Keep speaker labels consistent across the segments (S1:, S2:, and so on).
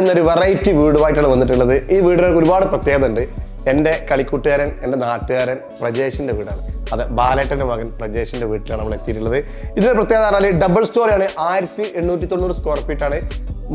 S1: ഇന്നൊരു വെറൈറ്റി വീടുമായിട്ടാണ് വന്നിട്ടുള്ളത്. ഈ വീടിന് ഒരുപാട് പ്രത്യേകത ഉണ്ട്. എന്റെ കളിക്കൂട്ടുകാരൻ എന്റെ നാട്ടുകാരൻ പ്രജേഷിന്റെ വീടാണ്. അതെ ബാലേട്ടന്റെ മകൻ പ്രജേഷിന്റെ വീട്ടിലാണ് നമ്മൾ എത്തിയിട്ടുള്ളത്. ഇതിന്റെ പ്രത്യേകത പറഞ്ഞാൽ ഡബിൾ സ്റ്റോറിയാണ് ആയിരത്തി എണ്ണൂറ്റി തൊണ്ണൂറ് സ്ക്വയർ ഫീറ്റ് ആണ്.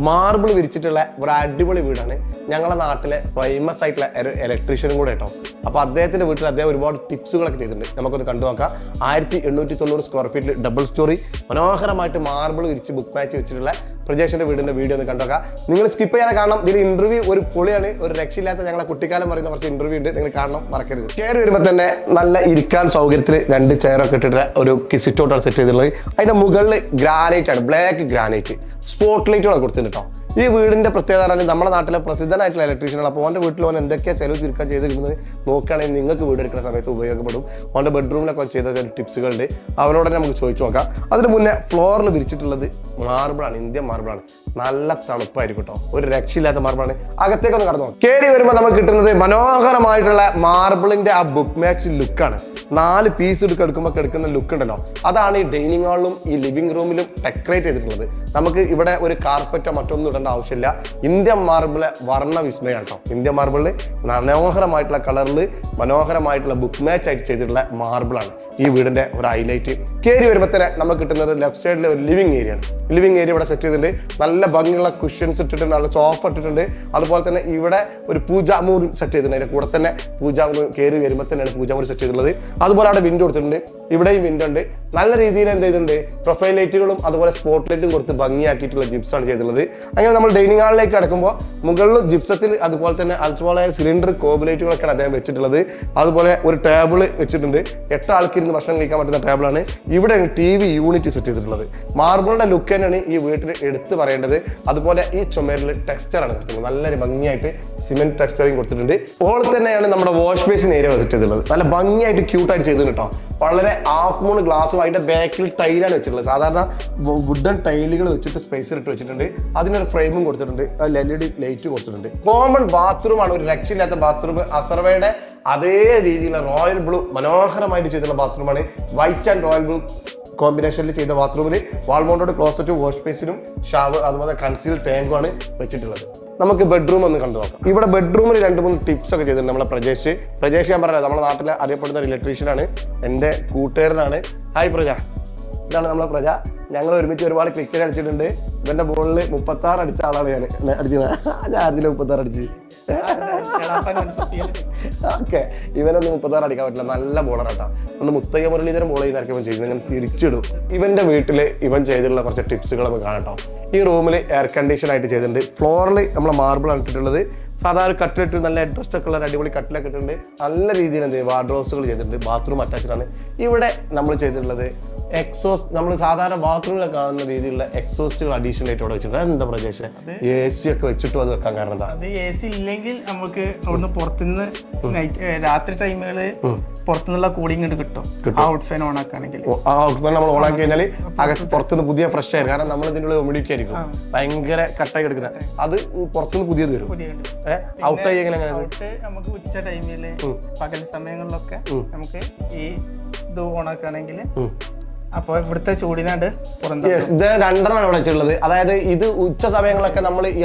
S1: മാർബിൾ വിരിച്ചിട്ടുള്ള ഒരു അടിപൊളി വീടാണ്. ഞങ്ങളുടെ നാട്ടിലെ ഫേമസ് ആയിട്ടുള്ള ഒരു ഇലക്ട്രീഷ്യനും കൂടെ കേട്ടോ. അപ്പോൾ അദ്ദേഹത്തിന്റെ വീട്ടിൽ അദ്ദേഹം ഒരുപാട് ടിപ്സുകളൊക്കെ ചെയ്തിട്ടുണ്ട്. നമുക്കൊന്ന് കണ്ടു നോക്കാം. ആയിരത്തി എണ്ണൂറ്റി തൊണ്ണൂറ് സ്ക്വയർ ഫീറ്റിൽ ഡബിൾ സ്റ്റോറി മനോഹരമായിട്ട് മാർബിൾ വിരിച്ച് ബുക്ക് മാച്ച് വെച്ചിട്ടുള്ള പ്രജേഷിന്റെ വീടിന്റെ വീഡിയോ ഒന്ന് കണ്ടോക്കാം. നിങ്ങൾ സ്കിപ്പ് ചെയ്യാതെ കാണണം. ഇതിൽ ഇന്റർവ്യൂ ഒരു പൊളിയാണ്. ഒരു രക്ഷയില്ലാത്ത ഞങ്ങളെ കുട്ടിക്കാലം പറയുന്ന കുറച്ച് ഇന്റർവ്യൂ ഉണ്ട്. നിങ്ങൾ കാണണം മറക്കരുത്. കയറി വരുമ്പോൾ തന്നെ നല്ല ഇരിക്കാൻ സൗകര്യത്തിൽ രണ്ട് ചെയറൊക്കെ ഇട്ടിട്ട് ഒരു സിറ്റ് ഔട്ടാണ് സെറ്റ് ചെയ്തിട്ടുള്ളത്. അതിന്റെ മുകളിൽ ഗ്രാനൈറ്റ് ആണ്. ബ്ലാക്ക് ഗ്രാനൈറ്റ് സ്പോട്ട് ലൈറ്റുകളൊക്കെ കൊടുത്തിട്ടുണ്ട് കേട്ടോ ഈ വീടിന്റെ പ്രത്യേകത പറഞ്ഞാൽ നമ്മുടെ നാട്ടിലെ പ്രസിദ്ധനായിട്ടുള്ള ഇലക്ട്രീഷ്യനാണ് അപ്പോൾ അവന്റെ വീട്ടിൽ ഓൻ എന്തൊക്കെയാണ് ചെലവ് ചുരുക്കാൻ ചെയ്തിരിക്കുന്നത് നോക്കുകയാണെങ്കിൽ നിങ്ങൾക്ക് വീട് എടുക്കുന്ന സമയത്ത് ഉപയോഗപ്പെടും. അവന്റെ ബെഡ്റൂമിലൊക്കെ ചെയ്ത ടിപ്സുകളുണ്ട് അവരോട് തന്നെ നമുക്ക് ചോദിച്ചു നോക്കാം. അതിന് മുന്നേ ഫ്ലോറിൽ വിരിച്ചിട്ടുള്ളത് മാർബിളാണ് ഇന്ത്യൻ മാർബിളാണ്. നല്ല തണുപ്പായിരിക്കും കേട്ടോ ഒരു രക്ഷയില്ലാത്ത മാർബിളാണ്. അകത്തേക്കൊന്ന് കടന്നു. കയറി വരുമ്പോൾ നമുക്ക് കിട്ടുന്നത് മനോഹരമായിട്ടുള്ള മാർബിളിന്റെ ആ ബുക്ക് മാച്ച് ലുക്കാണ് നാല് പീസ് എടുക്കുക എടുക്കുമ്പോൾ എടുക്കുന്ന ലുക്ക് ഉണ്ടല്ലോ. അതാണ് ഈ ഡൈനിങ് ഹാളിലും ഈ ലിവിംഗ് റൂമിലും ഡെക്കറേറ്റ് ചെയ്തിട്ടുള്ളത്. നമുക്ക് ഇവിടെ ഒരു കാർപ്പറ്റോ മറ്റൊന്നും ഇടേണ്ട ആവശ്യമില്ല. ഇന്ത്യൻ മാർബിളെ വർണ വിസ്മയാണ് കേട്ടോ ഇന്ത്യൻ മാർബിളിൽ മനോഹരമായിട്ടുള്ള കളറിൽ മനോഹരമായിട്ടുള്ള ബുക്ക് മാച്ച് ആയിട്ട് ചെയ്തിട്ടുള്ള മാർബിളാണ്. ഈ വീടിന്റെ ഒരു ഹൈലൈറ്റ് കയറി വരുമ്പോൾ തന്നെ നമുക്ക് കിട്ടുന്നത് ലെഫ്റ്റ് സൈഡിലെ ഒരു ലിവിംഗ് ഏരിയ ആണ്. ലിവിംഗ് ഏരിയ ഇവിടെ സെറ്റ് ചെയ്തിട്ടുണ്ട്. നല്ല ഭംഗിയുള്ള കുഷ്യൻസ് ഇട്ടിട്ടുണ്ട് നല്ല സോഫ ഇട്ടിട്ടുണ്ട്. അതുപോലെ തന്നെ ഇവിടെ ഒരു പൂജാമൂറും സെറ്റ് ചെയ്തിട്ടുണ്ട്. അതിന്റെ കൂടെ തന്നെ പൂജാമൂറും കയറി വരുമ്പോൾ തന്നെയാണ് പൂജാമൂർ സെറ്റ് ചെയ്തിട്ടുള്ളത്. അതുപോലെ അവിടെ വിൻഡോ കൊടുത്തിട്ടുണ്ട്. ഇവിടെയും വിൻഡോ ഉണ്ട്. നല്ല രീതിയിൽ എന്ത് ചെയ്തിട്ടുണ്ട്? പ്രൊഫൈൽ ലൈറ്റുകളും അതുപോലെ സ്പോട്ട് ലൈറ്റും കൊടുത്ത് ഭംഗിയാക്കിയിട്ടുള്ള ജിപ്സാണ് ചെയ്തിട്ടുള്ളത്. അങ്ങനെ നമ്മൾ ഡൈനിങ് ഹാളിലേക്ക് കിടക്കുമ്പോൾ മുകളിലും ജിപ്സത്തിൽ അതുപോലെ തന്നെ അതുപോലെ സിലിണ്ടർ കോബിലൈറ്റുകളൊക്കെയാണ് അദ്ദേഹം വെച്ചിട്ടുള്ളത്. അതുപോലെ ഒരു ടേബിൾ വെച്ചിട്ടുണ്ട്. എട്ട് ആൾക്കിരുന്ന് ഭക്ഷണം കഴിക്കാൻ പറ്റുന്ന ടേബിളാണ് ഇവിടെ ടി വി യൂണിറ്റ് സെറ്റ് ചെയ്തിട്ടുള്ളത്. മാർബിളിന്റെ ലുക്ക് തന്നെയാണ് ഈ വീട്ടിൽ എടുത്തു പറയേണ്ടത്. അതുപോലെ ഈ ചുമരിൽ ടെക്സ്ചറാണ് ആണ്. നല്ലൊരു ഭംഗിയായിട്ട് സിമെന്റ് ടെക്സ്ചറിങ് കൊടുത്തിട്ടുണ്ട്. ഓൾ തന്നെയാണ് നമ്മുടെ വാഷ് ബേസിൻ ഏരിയ വെച്ചിട്ട് ചെയ്തിട്ടുള്ളത്. നല്ല ഭംഗിയായിട്ട് ക്യൂട്ടായിട്ട് ചെയ്തിട്ടുണ്ട് കേട്ടോ വളരെ ഹാഫ് മൂൺ ഗ്ലാസ്സും അതിന്റെ ബാക്കിൽ ടൈലാണ് വെച്ചിട്ടുള്ളത്. സാധാരണ വുഡൻ ടൈലുകൾ വെച്ചിട്ട് സ്പേസർ ഇട്ട് വെച്ചിട്ടുണ്ട്. അതിനൊരു ഫ്രെയിമും കൊടുത്തിട്ടുണ്ട്. എൽ ഇ ഡി ലൈറ്റ് കൊടുത്തിട്ടുണ്ട്. കോമൺ ബാത്റൂം ആണ്. ഒരു രക്ഷയില്ലാത്ത ബാത്റൂം അസർവയുടെ അതേ രീതിയിലുള്ള റോയൽ ബ്ലൂ മനോഹരമായിട്ട് ചെയ്തിട്ടുള്ള ബാത്റൂമാണ് വൈറ്റ് ആൻഡ് റോയൽ ബ്ലൂ കോമ്പിനേഷനിൽ ചെയ്ത ബാത്റൂമിൽ വാൾമോണ്ടോട് ക്ലോസറ്റും വാഷ് ബേസിനും ഷവർ അതുപോലെ കൺസീൽ ടാങ്കുമാണ് വെച്ചിട്ടുള്ളത്. നമുക്ക് ബെഡ്റൂം ഒന്ന് കണ്ടു നോക്കാം ഇവിടെ ബെഡ്റൂമിൽ രണ്ട് മൂന്ന് ടിപ്സ് ഒക്കെ ചെയ്തിട്ടുണ്ട് നമ്മളെ പ്രജേഷ് പ്രജേഷ് ഞാൻ പറയാം നമ്മുടെ നാട്ടിൽ അറിയപ്പെടുന്ന ഒരു ഇലക്ട്രീഷ്യനാണ് എന്റെ കൂട്ടുകാരനാണ് ഹായ് പ്രജ ഇതാണ് നമ്മളെ പ്രജ ഞങ്ങൾ ഒരുമിച്ച് ഒരുപാട് ക്രിക്കറ്റ് അടിച്ചിട്ടുണ്ട് ഇവന്റെ ബോളിൽ മുപ്പത്താറ് അടിച്ച ആളാണ് ഞാൻ അടിച്ചത് ഞാൻ ആദ്യം മുപ്പത്താറ് അടിച്ചത് അടിച്ച് ഓക്കെ. ഇവനൊന്നും മുപ്പത്താറ് അടിക്കാൻ പറ്റില്ല. നല്ല ബോളർ ആട്ടാ. ഒന്ന് മുത്തയ്യ മുരളീധരൻ ബോൾ ചെയ്യുന്നതായിരിക്കും ഇവൻ ചെയ്യുന്നത്. ഇങ്ങനെ തിരിച്ചിടും. ഇവന്റെ വീട്ടിൽ ഇവൻ ചെയ്തിട്ടുള്ള കുറച്ച് ടിപ്സുകൾ നമുക്ക് കാണട്ടോ ഈ റൂമിൽ എയർ കണ്ടീഷൻ ആയിട്ട് ചെയ്തിട്ടുണ്ട്. ഫ്ലോറിൽ നമ്മൾ മാർബിൾ ഇട്ടിട്ടുള്ളത്. സാധാരണ കട്ടിലിട്ട് നല്ല അഡ്രസ്റ്റ് ഒക്കെ ഉള്ള അടിപൊളി കട്ടിലൊക്കെ ഇട്ടിട്ടുണ്ട്. നല്ല രീതിയിൽ എന്ത് വാർഡ്രോബ്സുകൾ ചെയ്തിട്ടുണ്ട്. ബാത്റൂം അറ്റാച്ച്ഡ് ആണ്. ഇവിടെ നമ്മൾ ചെയ്തിട്ടുള്ളത് എക്സോസ്റ്റ് നമ്മൾ സാധാരണ ബാത്റൂമിലൊക്കെ കാണുന്ന രീതിയിലുള്ള എക്സോസ്റ്റുകൾ അഡീഷണൽ ആയിട്ട് അവിടെ വെച്ചിട്ടുണ്ട്. എന്താ പ്രജേഷ്? എ സി ഒക്കെ വെച്ചിട്ട് അത് വെക്കാൻ കാരണം എന്താ?
S2: അത് എ സി ഇല്ലെങ്കിൽ നമുക്ക് അവിടുന്ന് പുറത്തുനിന്ന് നൈറ്റ് രാത്രി ടൈമുകളിൽ പുറത്തുനിന്നുള്ള കൂളിംഗ് കിട്ടും. ഔട്ട് ഫാൻ ഓൺ ആക്കുകയാണെങ്കിൽ
S1: ആ ഔട്ട് ഫാൻ നമ്മൾ ഓണാക്കി കഴിഞ്ഞാൽ അകത്ത് പുറത്തുനിന്ന് പുതിയ ഫ്രഷ് ആയിരുന്നു കാരണം നമ്മൾ ഇതിനുള്ള ഹ്യൂമിഡിറ്റി ആയിരിക്കും. ഭയങ്കര കട്ടായി എടുക്കുന്നത് അത്. പുറത്തുനിന്ന് പുതിയത് വരും. ഔട്ട് ആയി എങ്ങനെ
S2: നമുക്ക് ഉച്ച ടൈമിൽ പകൽ സമയങ്ങളിലൊക്കെ നമുക്ക് ഈ ഇത് ഓൺ ആക്കുകയാണെങ്കിൽ അപ്പോൾ ഇവിടുത്തെ ചൂടിനാണ്ട്
S1: ഇത് രണ്ടെണ്ണം ഇവിടെ വെച്ചിട്ടുള്ളത്. അതായത് ഇത് ഉച്ച സമയങ്ങളൊക്കെ നമ്മൾ ഈ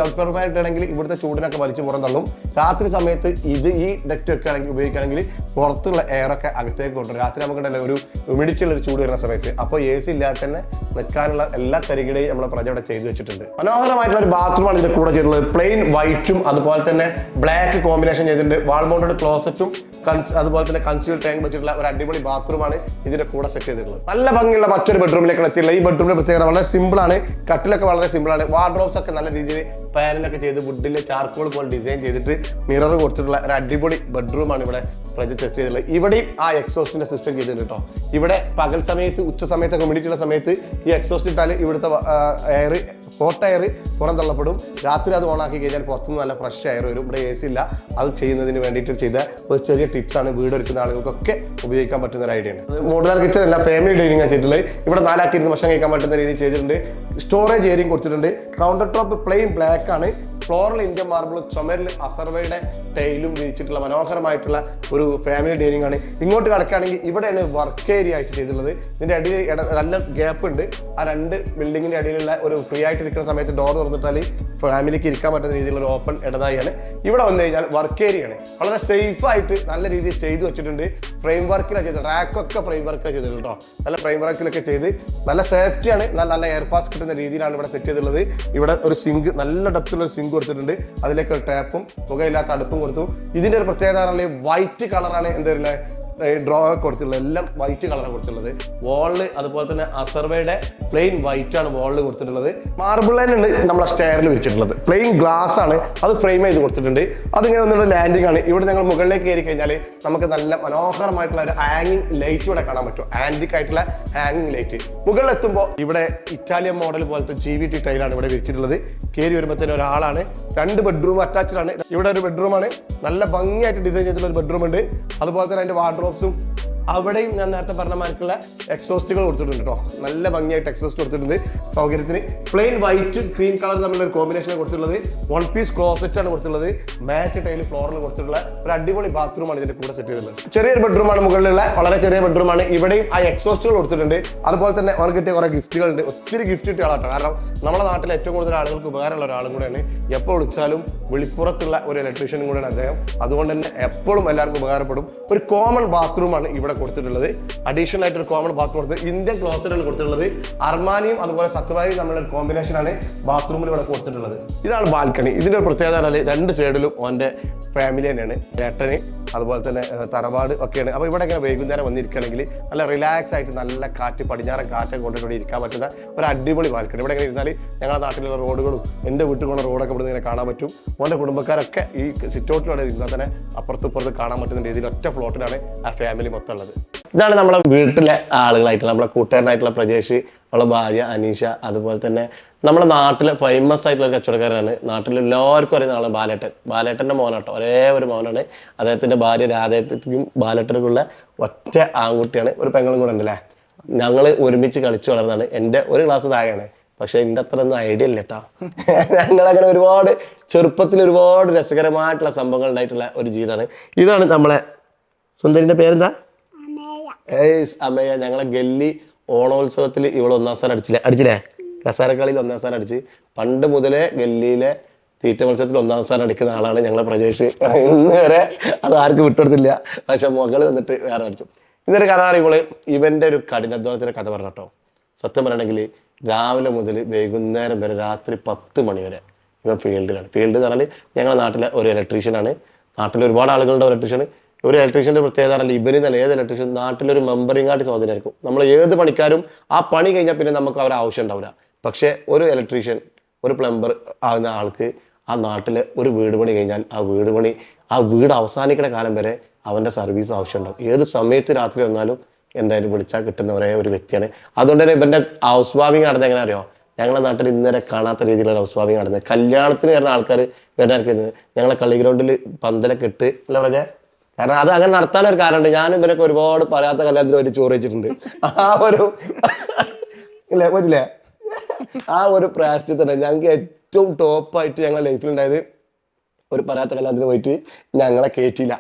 S1: ഇട്ടാണെങ്കിൽ ഇവിടുത്തെ ചൂടിനൊക്കെ വലിച്ചു പുറന്തള്ളും. രാത്രി സമയത്ത് ഇത് ഈ ഡെക്റ്റ് വെക്കുകയാണെങ്കിൽ ഉപയോഗിക്കുകയാണെങ്കിൽ പുറത്തുള്ള എയർ ഒക്കെ അകത്തേക്ക് കൊണ്ടുവരും. രാത്രി നമുക്കുണ്ടല്ലോ ഒരു ഹ്യൂമിഡിറ്റിയുള്ള ഒരു ചൂട് വരുന്ന സമയത്ത്. അപ്പോൾ എ സി ഇല്ലാതെ തന്നെ നിൽക്കാനുള്ള എല്ലാ തരികിടെയും നമ്മളെ പ്രജ ഇവിടെ ചെയ്തു വെച്ചിട്ടുണ്ട്. മനോഹരമായിട്ടുള്ള ഒരു ബാത്റൂമാണ് ഇതിന്റെ കൂടെ ചെയ്തിട്ടുള്ളത്. പ്ലെയിൻ വൈറ്റും അതുപോലെ തന്നെ ബ്ലാക്ക് കോമ്പിനേഷൻ ചെയ്തിട്ടുണ്ട്. വാൾ മൗണ്ടഡ് ക്ലോസറ്റും അതുപോലെ തന്നെ കൺസ്യൂൾ ടാങ്ക് വെച്ചിട്ടുള്ള ഒരു അടിപൊളി ബാത്റൂമാണ് ഇതിന്റെ കൂടെ സെറ്റ് ചെയ്തിട്ടുള്ളത്. നല്ല ഭംഗിയുള്ള മറ്റൊരു ബെഡ്റൂമിലേക്ക് എത്തിയുള്ള ഈ ബെഡ്റൂമിന്റെ പ്രത്യേകത വളരെ സിമ്പിൾ ആണ്. കട്ടിലൊക്കെ വളരെ സിമ്പിൾ ആണ്. വാർഡ്രോബ്സ് ഒക്കെ നല്ല രീതിയിൽ പാനലൊക്കെ ചെയ്ത് വുഡിൽ ചാർക്കോൾ പോലെ ഡിസൈൻ ചെയ്തിട്ട് മിറർ കൊടുത്തിട്ടുള്ള ഒരു അടിപൊളി ബെഡ്റൂമാണ് ഇവിടെ പ്രൊജക്ട് ടെസ്റ്റ് ചെയ്തിട്ടുള്ളത്. ഇവിടെയും ആ എക്സോസ്റ്റിന്റെ സിസ്റ്റം ചെയ്തിട്ടുണ്ട് കേട്ടോ ഇവിടെ പകൽ സമയത്ത് ഉച്ച സമയത്ത് കമ്മ്യൂണിറ്റി ഉള്ള സമയത്ത് ഈ എക്സോസ്റ്റ് ഇട്ടാൽ ഇവിടുത്തെ എയർ ഹോട്ട് എയർ പുറം തള്ളപ്പെടും രാത്രി അത് ഓണാക്കി കഴിഞ്ഞാൽ പുറത്തുനിന്ന് നല്ല ഫ്രഷ് എയർ വരും. ഇവിടെ എ സി ഇല്ല. അത് ചെയ്യുന്നതിന് വേണ്ടിയിട്ട് ചെയ്ത ഒരു ചെറിയ ടിപ്സ് ആണ് വീട് ഒരുക്കുന്ന ആളുകൾക്കൊക്കെ ഉപയോഗിക്കാൻ പറ്റുന്ന ഒരു ഐഡിയ ആണ്. മോഡുലാർ കിച്ചൺ അല്ല ഫാമിലി ഡൈനിങ് ചെയ്തിട്ടുള്ളത്. ഇവിടെ നാലാക്കി ഇരുന്ന് ഭക്ഷണം കഴിക്കാൻ പറ്റുന്ന രീതിയിൽ ചെയ്തിട്ടുണ്ട്. സ്റ്റോറേജ് ഏരിയയും കൊടുത്തിട്ടുണ്ട്. കൗണ്ടർ ടോപ്പ് പ്ലെയിൻ ബ്ലാക്ക് ആണ്. ഫ്ലോറിൽ ഇന്ത്യൻ മാർബിൾ ചുമരിൽ അസർവയുടെ ടൈലും വിരിച്ചിട്ടുള്ള മനോഹരമായിട്ടുള്ള ഒരു ഫാമിലി ഡൈനിങ് ആണ്. ഇങ്ങോട്ട് കിടക്കുകയാണെങ്കിൽ ഇവിടെയാണ് വർക്ക് ഏരിയ ആയിട്ട് ചെയ്തിട്ടുള്ളത്. ഇതിന്റെ അടിയിൽ നല്ല ഗ്യാപ്പ് ഉണ്ട്. ആ രണ്ട് ബിൽഡിങ്ങിന്റെ അടിയിലുള്ള ഒരു ഫ്രീ ആയിട്ട് ഇരിക്കുന്ന സമയത്ത് ഡോർ തുറന്നിട്ടാൽ ഫാമിലിക്ക് ഇരിക്കാൻ പറ്റുന്ന രീതിയിലുള്ള ഒരു ഓപ്പൺ ഇടതായാണ് ഇവിടെ വന്നു കഴിഞ്ഞാൽ വർക്ക് ഏരിയയാണ് വളരെ സേഫ് ആയിട്ട് നല്ല രീതിയിൽ ചെയ്തു വെച്ചിട്ടുണ്ട്. ഫ്രെയിം വർക്കിലാണ് ചെയ്തത്. റാക്കൊക്കെ ഫ്രെയിം വർക്കിലാണ് ചെയ്തിട്ടുണ്ട് കേട്ടോ നല്ല ഫ്രെയിം വർക്കിലൊക്കെ ചെയ്ത് നല്ല സേഫ്റ്റിയാണ് നല്ല നല്ല എയർ പാസ് കിട്ടുന്ന രീതിയിലാണ് ഇവിടെ സെറ്റ് ചെയ്തിട്ടുള്ളത്. ഇവിടെ ഒരു സിങ്ക് നല്ല ഡെപ്തിലുള്ള ഒരു സിങ്ക് കൊടുത്തിട്ടുണ്ട്. അതിലേക്ക് ഒരു ടാപ്പും പുകയില്ലാത്ത അടുപ്പും കൊടുത്തു. ഇതിന്റെ ഒരു പ്രത്യേകത വൈറ്റ് കളറാണ് എന്താ ഡ്രോ കൊടുത്തിട്ടുള്ളത്. എല്ലാം വൈറ്റ് കളറാണ് കൊടുത്തിട്ടുള്ളത്. വാളിൽ അതുപോലെ തന്നെ അസർവയുടെ പ്ലെയിൻ വൈറ്റ് ആണ് വാളിൽ കൊടുത്തിട്ടുള്ളത്. മാർബിൾ ലൈനാണ് നമ്മളെ സ്റ്റെയറിൽ വെച്ചിട്ടുള്ളത് പ്ലെയിൻ ഗ്ലാസ് ആണ് അത് ഫ്രെയിം ചെയ്ത് കൊടുത്തിട്ടുണ്ട്. അതിങ്ങനെ ഒന്നുള്ള ലാൻഡിംഗ് ആണ്. ഇവിടെ ഞങ്ങൾ മുകളിലേക്ക് കയറി കഴിഞ്ഞാൽ നമുക്ക് നല്ല മനോഹരമായിട്ടുള്ള ഒരു ഹാങ്ങിങ് ലൈറ്റ് ഇവിടെ കാണാൻ പറ്റും. ആന്റിക് ആയിട്ടുള്ള ഹാങ്ങിങ് ലൈറ്റ് മുകളിലെത്തുമ്പോൾ ഇവിടെ ഇറ്റാലിയൻ മോഡൽ പോലത്തെ ജി വി ടി ടൈലാണ് ഇവിടെ വിരിച്ചിട്ടുള്ളത്. കയറി വരുമ്പോഴത്തേന് ഒരാളാണ്. രണ്ട് ബെഡ്റൂം അറ്റാച്ച്ഡ് ആണ്. ഇവിടെ ഒരു ബെഡ്റൂമാണ് നല്ല ഭംഗിയായിട്ട് ഡിസൈൻ ചെയ്തിട്ടുള്ള ഒരു ബെഡ്റൂം ഉണ്ട്. അതുപോലെ തന്നെ അതിന്റെ വാർഡ്രോബ്സും അവിടെയും ഞാൻ നേരത്തെ പറഞ്ഞ മാർക്കുള്ള എക്സോസ്റ്റുകൾ കൊടുത്തിട്ടുണ്ട് കേട്ടോ നല്ല ഭംഗിയായിട്ട് എക്സോസ്റ്റ് കൊടുത്തിട്ടുണ്ട്. സൗകര്യത്തിന് പ്ലെയിൻ വൈറ്റ് ഗ്രീൻ കളർ തമ്മിലുള്ള ഒരു കോമ്പിനേഷൻ കൊടുത്തിട്ടുള്ളത്. വൺ പീസ് ക്ലോസറ്റ് ആണ് കൊടുത്തിട്ടുള്ളത്. മാറ്റ് ടൈൽ ഫ്ലോറിൽ കൊടുത്തിട്ടുള്ള ഒരു അടിപൊളി ബാത്റൂമാണ് ഇതിന്റെ കൂടെ സെറ്റ് ചെയ്തിട്ടുള്ളത്. ചെറിയൊരു ബെഡ്റൂമാണ് മുകളിലുള്ള വളരെ ചെറിയ ബെഡ്റൂമാണ് ഇവിടെയും ആ എക്സോസ്റ്റുകൾ കൊടുത്തിട്ടുണ്ട്. അതുപോലെ തന്നെ അവർക്ക് കിട്ടിയ കുറെ ഗിഫ്റ്റുകളുണ്ട് ഒത്തിരി ഗിഫ്റ്റ് കിട്ടിയ ആളാട്ടോ. കാരണം നമ്മുടെ നാട്ടിൽ ഏറ്റവും കൂടുതൽ ആളുകൾക്ക് ഉപകാരമുള്ള ഒരാളും കൂടെയാണ് എപ്പോൾ വിളിച്ചാലും വിളിപ്പുറത്തുള്ള ഒരു ഇലക്ട്രീഷ്യനും കൂടെയാണ് അദ്ദേഹം. അതുകൊണ്ട് തന്നെ എപ്പോഴും എല്ലാവർക്കും ഉപകാരപ്പെടും. ഒരു കോമൺ ബാത്റൂമാണ് ഇവിടെ കൊടുത്തിട്ടുള്ളത്. അഡീഷണൽ ആയിട്ട് ഒരു കോമൺ ബാത്റൂം കൊടുത്ത് ഇന്ത്യൻ ക്ലോസറ്റുകൾ കൊടുത്തിട്ടുള്ളത്. അർമാനിയും അതുപോലെ സത്വാരിയും തമ്മിലുള്ള ഒരു കോമ്പിനേഷനാണ് ബാത്റൂമിൽ ഇവിടെ കൊടുത്തിട്ടുള്ളത്. ഇതാണ് ബാൽക്കണി ഇതിന്റെ ഒരു പ്രത്യേകത രണ്ട് സൈഡിലും ഓന്റെ ഫാമിലി തന്നെയാണ്. ചേട്ടന് അതുപോലെ തന്നെ തറവാട് ഒക്കെയാണ്. അപ്പോൾ ഇവിടെ ഇങ്ങനെ വൈകുന്നേരം വന്നിരിക്കുകയാണെങ്കിൽ നല്ല റിലാക്സ് ആയിട്ട് നല്ല കാറ്റ് പടിഞ്ഞാറൻ കാറ്റൊക്കെ കൊണ്ടിട്ട് ഇവിടെ ഇരിക്കാൻ പറ്റുന്ന ഒരു അടിപൊളി ബാൽക്കണി ഇവിടെ ഇങ്ങനെ ഇരുന്നാൽ ഞങ്ങളുടെ നാട്ടിലുള്ള റോഡുകളും എന്റെ വീട്ടിൽ റോഡൊക്കെ ഇവിടെ ഇങ്ങനെ കാണാൻ പറ്റും. മോന്റെ കുടുംബക്കാരൊക്കെ ഈ സിറ്റൗട്ടിലൂടെ ഇരുന്നാൽ തന്നെ അപ്പുറത്തും ഇപ്പുറത്ത് കാണാൻ പറ്റുന്ന രീതിയിൽ ഒറ്റ ഫ്ലോട്ടിലാണ് ആ ഫാമിലി മൊത്തം ഉള്ളത്. ഇതാണ് നമ്മളെ വീട്ടിലെ ആളുകളായിട്ട് നമ്മളെ കൂട്ടുകാരനായിട്ടുള്ള പ്രജേഷ് നമ്മളെ ഭാര്യ അനീഷ അതുപോലെ തന്നെ നമ്മുടെ നാട്ടിലെ ഫേമസ് ആയിട്ടുള്ള കച്ചവടക്കാരനാണ്. നാട്ടിൽ എല്ലാവർക്കും അറിയുന്ന ആളാണ് ബാലേട്ടൻ. ബാലേട്ടന്റെ മോനാട്ടോ. ഒരേ ഒരു മോനാണ്. അദ്ദേഹത്തിന്റെ ഭാര്യ രാധേത്തിനും ബാലേട്ടനുമുള്ള ഒറ്റ ആൺകുട്ടിയാണ്. ഒരു പെങ്ങളും കൂടെ ഉണ്ടല്ലേ? ഞങ്ങൾ ഒരുമിച്ച് കളിച്ചു വളർന്നാണ് എന്റെ ഒരു ക്ലാസ് താഴെയാണ്. പക്ഷേ എന്റെ അത്ര ഒന്നും ഐഡിയ ഇല്ല കേട്ടോ ഞങ്ങളങ്ങനെ ഒരുപാട് ചെറുപ്പത്തിൽ ഒരുപാട് രസകരമായിട്ടുള്ള സംഭവങ്ങൾ ഉണ്ടായിട്ടുള്ള ഒരു ജീവിതമാണ്. ഇതാണ് നമ്മളെ സുന്ദരിന്റെ പേരെന്താ? ഏയ്സ് അമ്മയ്യ ഞങ്ങളെ ഗല്ലി ഓണോത്സവത്തിൽ ഇവിടെ ഒന്നാം സ്ഥാനം അടിച്ചില്ലേ? അടിച്ചില്ലേ? കസാരക്കളിയിൽ ഒന്നാം സ്ഥാനം അടിച്ച്. പണ്ട് മുതലേ ഗല്ലിയിലെ തീറ്റ മത്സരത്തിൽ ഒന്നാം സ്ഥാനം അടിക്കുന്ന ആളാണ് ഞങ്ങളെ പ്രജേഷ്. ഇന്ന് വരെ അത് ആർക്കും വിട്ടുകൊടുത്തില്ല. പക്ഷെ മകൾ വന്നിട്ട് വേറെ അടിച്ചു. ഇന്നൊരു കഥ പറയുമ്പോൾ ഇവന്റെ ഒരു കഠിനാധ്വാനത്തിന്റെ കഥ പറഞ്ഞട്ടോ സത്യം പറയണമെങ്കിൽ രാവിലെ മുതൽ വൈകുന്നേരം വരെ രാത്രി പത്ത് മണി വരെ ഇവൻ ഫീൽഡിലാണ്. ഫീൽഡ് എന്ന് പറഞ്ഞാൽ ഞങ്ങളുടെ നാട്ടിലെ ഒരു ഇലക്ട്രീഷ്യനാണ് നാട്ടിൽ ഒരുപാട് ആളുകളുടെ ഇലക്ട്രീഷ്യൻ ഒരു ഇലക്ട്രീഷ്യന്റെ പ്രത്യേകത പറഞ്ഞാൽ ഇവർ നല്ല ഏത് ഇലക്ട്രീഷ്യൻ നാട്ടിലൊരു ആയിട്ട് സ്വാധീനമായിരിക്കും നമ്മൾ ഏത് പണിക്കാരും ആ പണി കഴിഞ്ഞാൽ പിന്നെ നമുക്ക് അവരെ ആവശ്യം ഉണ്ടാവില്ല. പക്ഷേ ഒരു ഇലക്ട്രീഷ്യൻ ഒരു പ്ലംബർ ആകുന്ന ആൾക്ക് ആ നാട്ടിൽ ഒരു വീട് പണി കഴിഞ്ഞാൽ ആ വീട് പണി ആ വീട് അവസാനിക്കുന്ന കാലം വരെ അവന്റെ സർവീസ് ആവശ്യമുണ്ടാവും ഏത് സമയത്ത് രാത്രി വന്നാലും എന്തായാലും വിളിച്ചാൽ കിട്ടുന്ന ഒരേ ഒരു വ്യക്തിയാണ്. അതുകൊണ്ട് തന്നെ ഇവന്റെ ഹൗസ് വാമിങ് നടന്നത് എങ്ങനെ അറിയോ? ഞങ്ങളുടെ നാട്ടിൽ ഇന്നലെ കാണാത്ത രീതിയിലുള്ള ഹൗസ് വാമിങ് നടന്നത്. കല്യാണത്തിന് വരുന്ന ആൾക്കാർ വരുന്ന ഞങ്ങളെ കളി ഗ്രൗണ്ടിൽ പന്തലൊക്കെ ഇട്ട് അല്ല പറഞ്ഞേ? കാരണം അത് അങ്ങനെ നടത്താനൊരു കാരണമുണ്ട്. ഞാനും ഇവരൊക്കെ ഒരുപാട് പറയാത്ത കല്യാണത്തിൽ ഒരു ചോറ് വെച്ചിട്ടുണ്ട് ആ ഒരു ഇല്ല പറ്റില്ലേ ആ ഒരു പ്രായശ്ചിത്തം ഞങ്ങൾക്ക് ഏറ്റവും ടോപ്പായിട്ട് ഞങ്ങളുടെ ലൈഫിൽ ഉണ്ടായത് ഒരു പറയാത്ത കല്യാണത്തിന് പോയിട്ട് ഞങ്ങളെ കയറ്റിയില്ല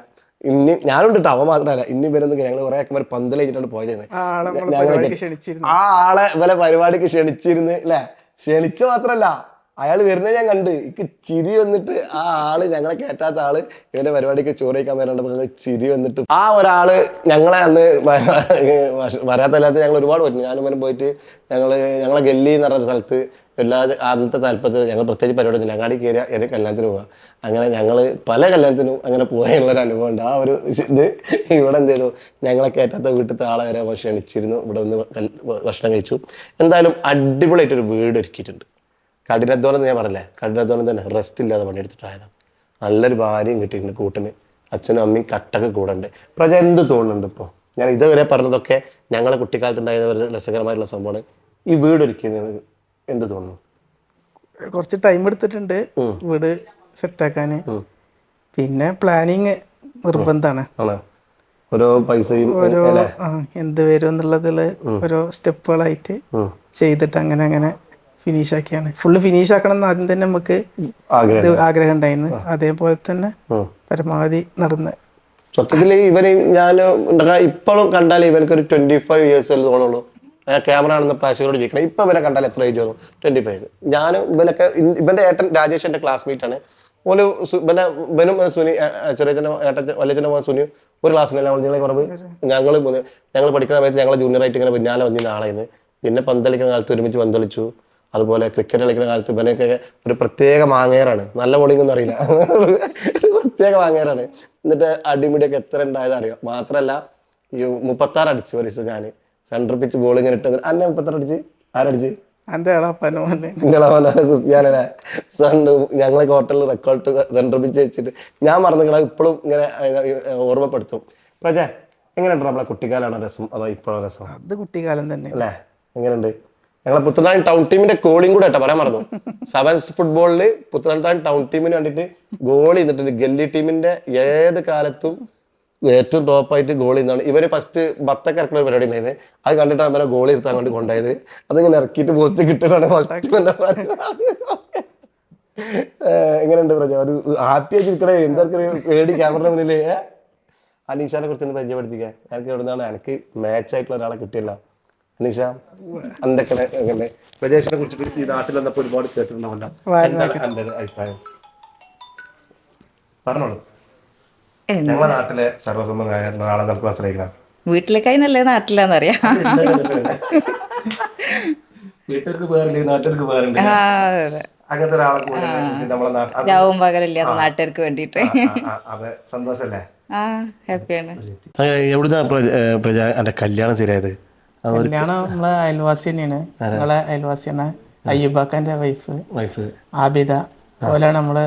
S1: ഇനി ഞാനുണ്ട് കേട്ടോ അവ മാത്രമല്ല. ഇനി ഇവരൊന്നും ഞങ്ങൾ കുറെ ഒക്കെ പന്തൽ കഴിഞ്ഞിട്ടാണ് പോയത്
S2: ആ ആളെ നമ്മളെ
S1: ഞങ്ങളെ ആ ആളെ ഇവരെ പരിപാടിക്ക് ക്ഷണിച്ചിരുന്ന് അല്ലേ ക്ഷണിച്ച മാത്രല്ല. അയാൾ വരുന്നത് ഞാൻ കണ്ട്. എനിക്ക് ചിരി വന്നിട്ട് ആ ആൾ ഞങ്ങളെ കയറ്റാത്ത ആൾ ഇവന്റെ പരിപാടിക്ക് ചോറ് കഴിക്കാൻ വരണ്ടപ്പോൾ ചിരി വന്നിട്ട് ആ ഒരാൾ ഞങ്ങളെ അന്ന് വരാത്തല്ലാത്ത ഞങ്ങൾ ഒരുപാട് പറ്റും ഞാനും വരും പോയിട്ട് ഞങ്ങൾ ഞങ്ങളെ ഗല്ലി എന്ന് പറഞ്ഞ സ്ഥലത്ത് എല്ലാ ആദ്യത്തെ താല്പര്യത്തിൽ ഞങ്ങൾ പ്രത്യേകിച്ച് പരിപാടി ഒന്നുമില്ല. അങ്ങാടി കയറിയ ഏത് കല്യാണത്തിന് പോവാം. അങ്ങനെ ഞങ്ങൾ പല കല്യാണത്തിനും അങ്ങനെ പോയുള്ള ഒരു അനുഭവം ഉണ്ട്. ആ ഒരു ഇത് ഇവിടെ എന്ത് ചെയ്തു? ഞങ്ങളെ കയറ്റാത്ത വീട്ടിലത്തെ ആളെ വരെ ക്ഷണിച്ചിരുന്നു. ഇവിടെ ഒന്ന് കൽ- ഭക്ഷണം കഴിച്ചു. എന്തായാലും അടിപൊളിയായിട്ടൊരു വീട് ഒരുക്കിയിട്ടുണ്ട്. കഠിനാധ്വാനം ഞാൻ പറഞ്ഞില്ലേ? കഠിനാധ്വാനം തന്നെ റെസ്റ്റ് ഇല്ലാതെ പണിയെടുത്തിട്ടായതാണ് നല്ലൊരു ഭാര്യയും കിട്ടിയിട്ടുണ്ട് കൂട്ടിന്. അച്ഛനും അമ്മയും കട്ടൊക്കെ കൂടണ്ട് പ്രജ എന്ത് തോന്നുന്നുണ്ട് ഇപ്പോൾ ഞാൻ ഇതുവരെ പറഞ്ഞതൊക്കെ ഞങ്ങളെ കുട്ടിക്കാലത്ത് ഉണ്ടായ ഒരു രസകരമായിട്ടുള്ള സംഭവമാണ്. ഈ വീട് ഒരുക്കിയത് എന്ത് തോന്നുന്നു?
S2: കുറച്ച് ടൈം എടുത്തിട്ടുണ്ട്. വീട് സെറ്റാക്കാൻ പിന്നെ പ്ലാനിങ് നിർബന്ധമാണ്.
S1: ഓരോ പൈസയും
S2: ഓരോ എന്ത് വരും എന്നുള്ളതിൽ ഓരോ സ്റ്റെപ്പുകളായിട്ട് ചെയ്തിട്ട് അങ്ങനെ അങ്ങനെ ഫിനിഷ് ആക്കിയാണ്. ഫുള്ള് ഫിനിഷ് ആക്കണം എന്ന് ആദ്യം തന്നെ നമുക്ക്
S1: ആഗ്രഹം
S2: ഉണ്ടായിരുന്നു. അതേപോലെ തന്നെ. പരമാവധി നടന്ന്.
S1: സത്യത്തിൽ ഇവർ ഞാൻ ഇപ്പോഴും കണ്ടാൽ ഇവർക്ക് ഒരു ട്വന്റി ഫൈവ് ഇയേഴ്സ് അല്ലേ തോന്നുള്ളൂ. ക്യാമറ ആണെന്ന് പ്രാവശ്യങ്ങളോട് ചോദിക്കണം. ഇപ്പൊ ഇവരെ കണ്ടാൽ എത്ര ഏജ് തോന്നും ട്വന്റി ഫൈവ് ഞാൻ ഇവനൊക്കെ ഇവന്റെ ഏട്ടൻ രാജേഷ് എന്റെ ക്ലാസ്മേറ്റ് ആണ്. ഒരു പിന്നെ ബനും സുനി ചെറിയ ഏട്ടൻ വലിയച്ഛന്റെ മോൻ സുനി ഒരു ക്ലാസ്സിനെല്ലാം ഞങ്ങളെ കുറവ്. ഞങ്ങൾ ഞങ്ങൾ പഠിക്കുന്ന സമയത്ത് ഞങ്ങൾ ജൂനിയർ ആയിട്ട് ഇങ്ങനെ പിന്നാലെ വന്നിരുന്ന ആളായിരുന്നു. പിന്നെ പന്തളിക്കുന്ന കാലത്ത് ഒരുമിച്ച് പന്തളിച്ചു. അതുപോലെ ക്രിക്കറ്റ് കളിക്കുന്ന കാലത്ത് ഇവനൊക്കെ ഒരു പ്രത്യേക മാങ്ങേറാണ്. നല്ല ബോളിംഗ് ഒന്നും അറിയില്ല. ഒരു പ്രത്യേക മാങ്ങേറാണ്. എന്നിട്ട് അടിമുടിയൊക്കെ എത്ര ഉണ്ടായത് അറിയാം? മാത്രല്ല ഈ മുപ്പത്താറ് അടിച്ചു ഒരു ദിവസം ഞാൻ സെൻട്രൽ പിച്ച് ബോൾ ഇങ്ങനെ ഇട്ടത് അന്നെ മുപ്പത്താറ് അടിച്ച്? ആരടിച്ച്? ഞങ്ങളെ ഹോട്ടലിൽ റെക്കോർഡ് സെൻട്രൽ പിച്ച് വെച്ചിട്ട് ഞാൻ മറന്നു ഇപ്പോഴും ഇങ്ങനെ ഓർമ്മപ്പെടുത്തും. പ്രജ എങ്ങനെയുണ്ട് നമ്മളെ കുട്ടിക്കാലാണോ രസം? അതോ ഇപ്പോഴാണ് രസം?
S2: അത് കുട്ടിക്കാലം തന്നെ.
S1: അല്ലേ? എങ്ങനെയുണ്ട്? ഞങ്ങളെ പുത്തനാൻ ടൗൺ ടീമിന്റെ ഗോളിയും കൂടെ ആട്ടോ പറയാൻ മറന്നു. സെവൻസ് ഫുട്ബോളിൽ പുത്തനാൻ ടൗൺ ടീമിന് വേണ്ടിയിട്ട് ഗോൾ ചെയ്തിട്ടുണ്ട്. ഗല്ലി ടീമിന്റെ ഏത് കാലത്തും ഏറ്റവും ടോപ്പായിട്ട് ഗോൾ ചെയ്യുന്നതാണ്. ഇവർ ഫസ്റ്റ് ബത്തൊക്കെ ഇറക്കുന്ന പരിപാടി ഉണ്ടായത് അത് കണ്ടിട്ടാണ് ഇവരെ ഗോൾ ഇരുത്താൻ വേണ്ടി കൊണ്ടായത് അതിങ്ങനെ ഇറക്കിയിട്ട് പോസ്റ്റ് കിട്ടിയിട്ടാണ് ഫസ്റ്റ് എങ്ങനെയുണ്ട് പ്രജ? ഒരു ഹാപ്പി ആയിട്ട് ഇരിക്കണേ. എന്തൊക്കെ പേടി ക്യാമറ മുന്നിൽ അനീഷാനെ കുറിച്ച് ഒന്ന് പരിചയപ്പെടുത്തിക്കാൻ എനിക്ക് എവിടുന്നാണ് എനിക്ക് മാച്ച് ആയിട്ടുള്ള ഒരാളെ കിട്ടിയല്ലോ. അനീഷ എന്തൊക്കെ പ്രദേശത്തെ കുറിച്ചിട്ട് ഈ നാട്ടിൽ വന്നപ്പോൾ ഒരുപാട് കേട്ടിട്ടുണ്ടാവല്ലോ എന്താണ് അഭിപ്രായം? പറഞ്ഞോളൂ. ഞങ്ങളെ നാട്ടിലെ സർവസമ്മതമായ ആളെ നമുക്ക് ആശ്രയിക്കാം.
S3: വീട്ടിലേക്കായി നല്ല നാട്ടിലാന്നറിയാം.
S1: വീട്ടുകാർക്ക് പേരുണ്ട് നാട്ടുകാർക്ക്. അങ്ങനത്തെ ഒരാളെ കൂടെ
S3: രാവും വേണ്ടിട്ട്
S1: അതെ സന്തോഷല്ലേ?
S3: ആ ഹാപ്പിയാണ്.
S1: അങ്ങനെ എവിടുന്ന പ്രജ എന്റെ കല്യാണം ശരിയായത്?
S2: കല്യാണം നമ്മളെ അയൽവാസി തന്നെയാണ്. നമ്മളെ അയൽവാസിയാണ് അയ്യൂബാക്കാന്റെ വൈഫ്
S1: വൈഫ്
S2: ആബിദ. അതുപോലെയാണ് നമ്മൾ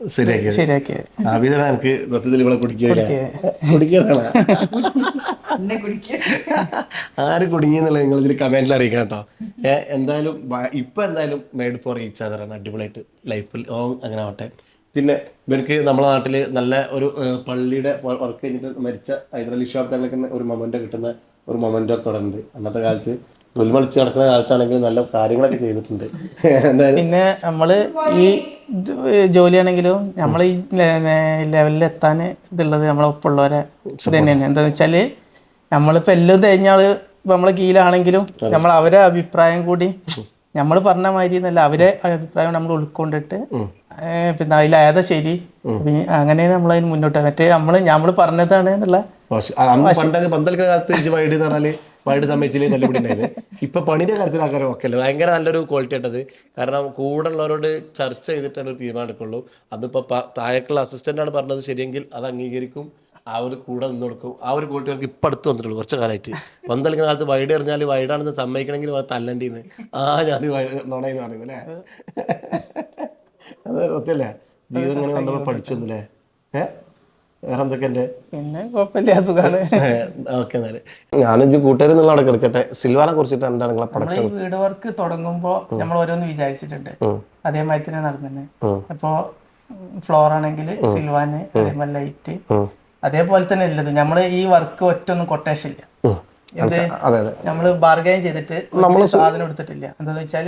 S1: ശരിയാക്കിയത്.
S2: ശരിയാക്കിയത്.
S1: ആബിദാണ് എനിക്ക് സത്യത്തിൽ ഇവിടെ കുടിക്കില്ല കുടിക്കുന്നതാണ് ആര് കുടുങ്ങിയെന്നുള്ളത് നിങ്ങൾ ഇതിൽ കമന്റിൽ അറിയിക്കണം കേട്ടോ. എന്തായാലും ഇപ്പൊ എന്തായാലും മെയ്ഡ് ഫോർ ഈച്ച് അതറാണ് അടിപൊളിയായിട്ട് ലൈഫിൽ ലോങ് അങ്ങനെ ആവട്ടെ. പിന്നെ ഇവർക്ക് നമ്മുടെ നാട്ടിൽ നല്ല ഒരു പള്ളിയുടെ വർക്ക് കഴിഞ്ഞിട്ട് മരിച്ച ഹൈദരലി ഷാബ് തങ്ങൾക്ക് ഒരു മൊമെന്റ് കിട്ടുന്ന ഒരു മൊമെന്റോ ഒക്കെ അവിടെ ഉണ്ട്. അന്നത്തെ കാലത്ത് തൊൽമളിച്ച് നടക്കുന്ന കാലത്താണെങ്കിൽ നല്ല കാര്യങ്ങളൊക്കെ ചെയ്തിട്ടുണ്ട്.
S2: പിന്നെ നമ്മൾ ഈ ജോലിയാണെങ്കിലും നമ്മൾ ഈ ലെവലിൽ എത്താൻ ഇതുള്ളത് നമ്മളെ ഒപ്പമുള്ളവരെ തന്നെയാണ്. എന്താന്ന് വെച്ചാൽ നമ്മളിപ്പോ എല്ലാം കഴിഞ്ഞാൾ നമ്മളെ കീഴിലാണെങ്കിലും നമ്മൾ അവരെ അഭിപ്രായം കൂടി നമ്മൾ പറഞ്ഞ മാതിരി എന്നല്ല അവരെ അഭിപ്രായം നമ്മൾ ഉൾക്കൊണ്ടിട്ട് പിന്നെ അതിൽ ഏതാ ശരി? അങ്ങനെയാണ് നമ്മൾ അതിന് മുന്നോട്ട് മറ്റേ നമ്മൾ നമ്മൾ പറഞ്ഞതാണ് എന്നുള്ള
S1: പന്തളിക്കുന്ന കാലത്ത് വൈഡ് എന്ന് വൈഡ് ഇപ്പൊ പണിയുടെ കാര്യത്തിൽ ആൾക്കാർ ഓക്കെ അല്ലേ ഭയങ്കര നല്ലൊരു ക്വാളിറ്റി ആയിട്ടത്. കാരണം കൂടെ ഉള്ളവരോട് ചർച്ച ചെയ്തിട്ടാണ് ഒരു തീരുമാനം എടുക്കുള്ളൂ. അതിപ്പോ താഴേക്കുള്ള അസിസ്റ്റന്റ് ആണ് പറഞ്ഞത് ശരിയെങ്കിൽ അത് അംഗീകരിക്കും. ആ ഒരു കൂടെ നിന്ന് കൊടുക്കും. ആ ഒരു ക്വാളിറ്റി അവർക്ക് ഇപ്പം അടുത്ത് വന്നിട്ടുള്ളൂ കുറച്ച് കാലമായിട്ട് പന്തളിക്കുന്ന കാലത്ത് വൈഡ് എറിഞ്ഞാൽ വൈഡാണെന്ന് സമ്മതിക്കണമെങ്കിൽ അവർ തല്ലണ്ടിന്ന്. ആ ഞാൻ നുണയെന്ന് പറയുന്നത് അല്ലേ? അത് സത്യല്ലേ? ജീവിതം ഇങ്ങനെ വന്നപ്പോൾ പഠിച്ചു ഏഹ് വേറെ എന്തൊക്കെ എന്റെ
S2: പിന്നെ കുഴപ്പമില്ല സുഖമാണ്
S1: ഓക്കെ എന്നാൽ. ഞാനും കൂട്ടുകാരും എന്നുള്ള അവിടെ കിടക്കട്ടെ സിൽവാനെ കുറിച്ചിട്ട് എന്താണ് നിങ്ങളെ പടക്കം?
S2: നമ്മൾ ഈ വീട് വർക്ക് തുടങ്ങുമ്പോൾ നമ്മൾ ഓരോന്ന് വിചാരിച്ചിട്ടുണ്ട്. അതേമാതിരി തന്നെ നടന്നിട്ടുണ്ട് അപ്പോൾ ഫ്ലോർ ആണെങ്കിൽ സിൽവാന് അതേമാതിരി ലൈറ്റ് അതേപോലെ തന്നെ ഇല്ലത് നമ്മൾ ഈ വർക്ക് ഒറ്റ ഒന്നും കൊട്ടേഷൻ ഇല്ല
S1: നമ്മൾ
S2: നമ്മൾ ബാർഗൈൻ ചെയ്തിട്ട് നമ്മൾ സാധനം എടുത്തിട്ടില്ല. എന്താന്ന് വെച്ചാൽ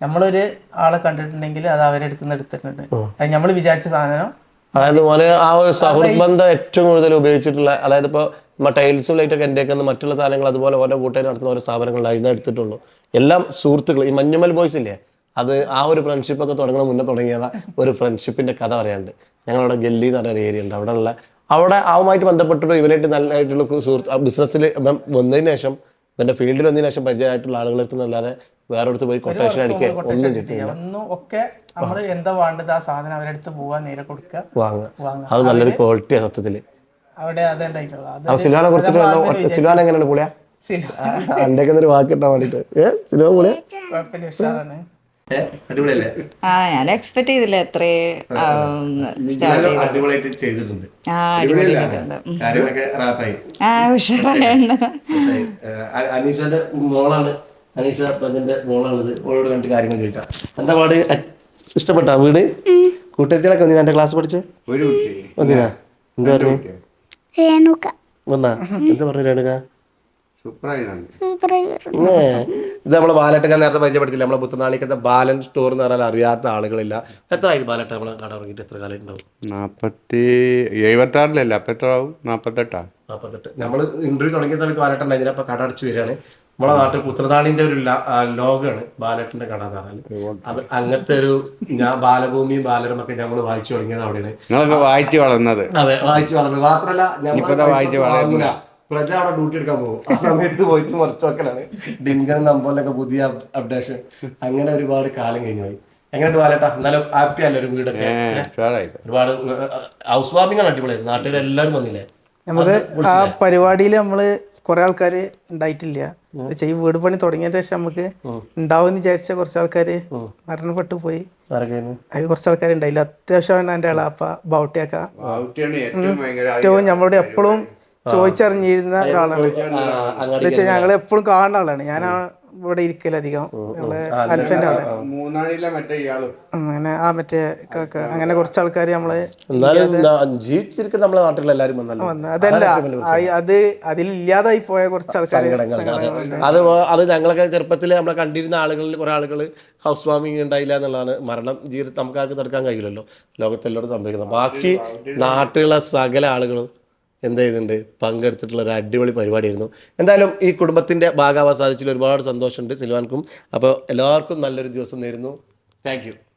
S2: നമ്മളൊരു ആളെ കണ്ടിട്ടുണ്ടെങ്കിൽ അത് അവരെ അടുത്ത് നിന്ന് എടുത്തിട്ടുണ്ട്. അത് നമ്മൾ വിചാരിച്ച സാധനം
S1: അതായത് മോനെ ആ ഒരു സൗഹൃദ ബന്ധം ഏറ്റവും കൂടുതൽ ഉപയോഗിച്ചിട്ടുള്ള അതായത് ഇപ്പോൾ ടൈൽസും ലൈറ്റൊക്കെ എന്റെ മറ്റുള്ള സാധനങ്ങൾ അതുപോലെ ഓരോ കൂട്ടുകാർ നടത്തുന്ന ഓരോ സ്ഥാപനങ്ങളിൽ അതിന് എടുത്തിട്ടുള്ളൂ. എല്ലാം സുഹൃത്തുക്കൾ ഈ മഞ്ഞുമൽ ബോയ്സ് ഇല്ലേ? അത് ആ ഒരു ഫ്രണ്ട്ഷിപ്പ് ഒക്കെ തുടങ്ങുന്ന മുന്നേ തുടങ്ങിയതാ ഒരു ഫ്രണ്ട്ഷിപ്പിന്റെ കഥ പറയാണ്ട് ഞങ്ങളവിടെ ഗല്ലി എന്ന് പറഞ്ഞ ഏരിയ ഉണ്ട്. അവിടെയുള്ള അവിടെ ആവുമായിട്ട് ബന്ധപ്പെട്ടിട്ട് ഇവനായിട്ട് നല്ലതായിട്ടുള്ള സുഹൃത്ത് ബിസിനസ്സിൽ വന്നതിന് ശേഷം ഇവന്റെ ഫീൽഡിൽ വന്നതിന് ശേഷം പരിചയമായിട്ടുള്ള ആളുകളെടുത്ത് അല്ലാതെ വേറെ അടുത്ത് പോയി കൊട്ടേഷൻ അടിക്കുക ഒന്നും ചെയ്തിട്ടില്ല
S2: ഒക്കെ നമ്മൾ എന്താ വേണ്ടത് ആ സാധനം അവരുടെ അടുത്ത് പോവാൻ നേരെ കൊടുക്കുക.
S1: വാങ്ങുക.
S2: വാങ്ങുക.
S1: അത് നല്ലൊരു ക്വാളിറ്റി സത്യത്തിൽ
S2: അവിടെ
S1: സിൽവാനെ കുറിച്ചിട്ട് സിൽവാൻ എങ്ങനെയാണ് പുള്ളിയാ? എന്റെ ഒരു വാക്ക് കിട്ടാൻ വേണ്ടിട്ട്. ഏഹ് സിനിമ പുള്ളിയാ?
S2: കുഴപ്പമില്ല ഉഷാറാണ്.
S1: അടിപൊളിയല്ലേ?
S3: ആ ഞാൻ എക്സ്പെക്ട് ചെയ്തില്ല എത്രേ സ്റ്റാർട്ട് ചെയ്ത്
S1: അടിപൊളിയായിട്ട് ചെയ്തിട്ടുണ്ട്.
S3: ആ അടിപൊളി ചെയ്തിട്ടുണ്ട്. ഉം.
S1: കാര്യങ്ങളൊക്കെ റാത്തായി.
S3: ആ ഉഷാറായാണ്
S1: അനീഷന്റെ മോളാണ്. അനീഷ പ്രജന്റെ മോളാണിത്. ഓളോട് കണ്ടിട്ട് കാര്യങ്ങൾ ചോദിച്ചാ എന്താ പാട്? ഇഷ്ടപ്പെട്ട വീട്? കൂട്ടുകാരികളൊക്കെ വന്നിനാ എന്റെ ക്ലാസ് പഠിച്ച്? വന്നിനാ? എന്താ പറഞ്ഞു?
S4: രേണുക
S1: വന്നാ? എന്താ പറഞ്ഞു രേണുക? ഇത് നമ്മളെ ബാലട്ടൻ ഞാൻ നേരത്തെ പരിചയപ്പെടുത്തില്ല നമ്മളെ പുത്തനാളിക്കത്തെ ബാലൻ സ്റ്റോർ എന്ന് പറഞ്ഞാൽ അറിയാത്ത ആളുകളില്ല. എത്ര ആയി ബാലട്ട നമ്മൾ കട എത്ര കാലം ഉണ്ടാവും
S4: നാൽപ്പത്തി എഴുപത്താറിലല്ല? അപ്പം എത്ര ആവും? നാൽപ്പത്തെട്ടാ
S1: നാൽപ്പത്തെട്ട് നമ്മൾ ഇന്റർവ്യൂ തുടങ്ങിയ സമയത്ത് ബാലട്ടൻ ഉണ്ടായിരുന്നില്ല. അപ്പൊ കട അടച്ചു വരികയാണ്. നമ്മളെ നാട്ടിൽ പുത്രനാളിന്റെ ഒരു ലോകാണ് ബാലട്ടിന്റെ ലോഗാണ് ബാലട്ടന്റെ കട എന്ന് പറഞ്ഞാൽ അത് അങ്ങനത്തെ ഒരു ഞാൻ ബാലഭൂമിയും ബാലരും ഒക്കെ നമ്മൾ വായിച്ചു തുടങ്ങിയത് അവിടെയാണ്.
S4: വായിച്ചു വളർന്നത്.
S1: അതെ വായിച്ചു വളർന്നത്. മാത്രല്ല
S4: ഞാൻ വായിച്ച്.
S1: പ്രജ അവിടെ ഡ്യൂട്ടി എടുക്കാൻ പോകും. ആ സമയത്ത് പോയിട്ട് മറിച്ചു വെക്കലാണ്. ഡിങ്കൻ നമ്പോലൊക്കെ പുതിയ അപ്ഡേഷൻ അങ്ങനെ ഒരുപാട് കാലം കഴിഞ്ഞു പോയി. എങ്ങനെയുണ്ട് ബാലേട്ടാ? എന്നാലും ഹാപ്പി അല്ലേ ഒരു വീടൊക്കെ? ഒരുപാട് ഹൗസ് വാർമിംഗ് ആണ് അടിപൊളിയായിരുന്നു നാട്ടുകാരെല്ലാവരും വന്നില്ലേ?
S2: നമുക്ക് ആ പരിപാടിയിൽ നമ്മൾ കുറെ ആൾക്കാർ ഉണ്ടായിട്ടില്ല. പക്ഷേ ഈ വീട് പണി തുടങ്ങിയതിന് ശേഷം നമുക്ക് ഉണ്ടാവുമെന്ന് വിചാരിച്ച കുറച്ച് ആൾക്കാര് മരണപ്പെട്ടു പോയി. അത് കുറച്ച് ആൾക്കാർ ഉണ്ടായില്ല. അത്യാവശ്യമാണ് എന്റെ ആളാപ്പ ബൗട്ടിയൊക്കെ.
S4: ഏറ്റവും
S2: നമ്മളോട് എപ്പോഴും ചോദിച്ചറിഞ്ഞിരുന്ന ആളാണ്. എന്ന് വെച്ചാൽ ഞങ്ങൾ എപ്പോഴും കാണുന്ന ആളാണ്. ഞാൻ ഇവിടെ ഇരിക്കലധികം ഞങ്ങൾ അൽഫന്റെ അവിടെ. അങ്ങനെ ആ മറ്റേ കാക്ക അങ്ങനെ കുറച്ച് ആൾക്കാർ
S1: നമ്മൾ ജീവിച്ചിരിക്കുന്ന നമ്മളെ
S2: അതല്ല അത് അതിലില്ലാതായി പോയ കുറച്ച് ആൾക്കാർ
S1: അത്. അത് ഞങ്ങളൊക്കെ ചെറുപ്പത്തിൽ നമ്മളെ കണ്ടിരുന്ന ആളുകളിൽ കുറെ ആളുകൾ ഹൗസ് വാമിങ് ഉണ്ടായില്ല എന്നുള്ളതാണ്. മരണം ജീവിതം നമുക്ക് ആർക്ക് തടുക്കാൻ കഴിയില്ലല്ലോ. ലോകത്തെല്ലോടും സംഭവിക്കുന്നത്. ബാക്കി നാട്ടിലുള്ള സകല ആളുകളും എന്ത് ചെയ്യുന്നുണ്ട്? പങ്കെടുത്തിട്ടുള്ള ഒരു അടിപൊളി പരിപാടിയായിരുന്നു. എന്തായാലും ഈ കുടുംബത്തിന്റെ ഭാഗമാവാൻ സാധിച്ചതിൽ ഒരുപാട് സന്തോഷമുണ്ട് സിൽവാൻക്കും. അപ്പോൾ എല്ലാവർക്കും നല്ലൊരു ദിവസം നേരുന്നു. താങ്ക്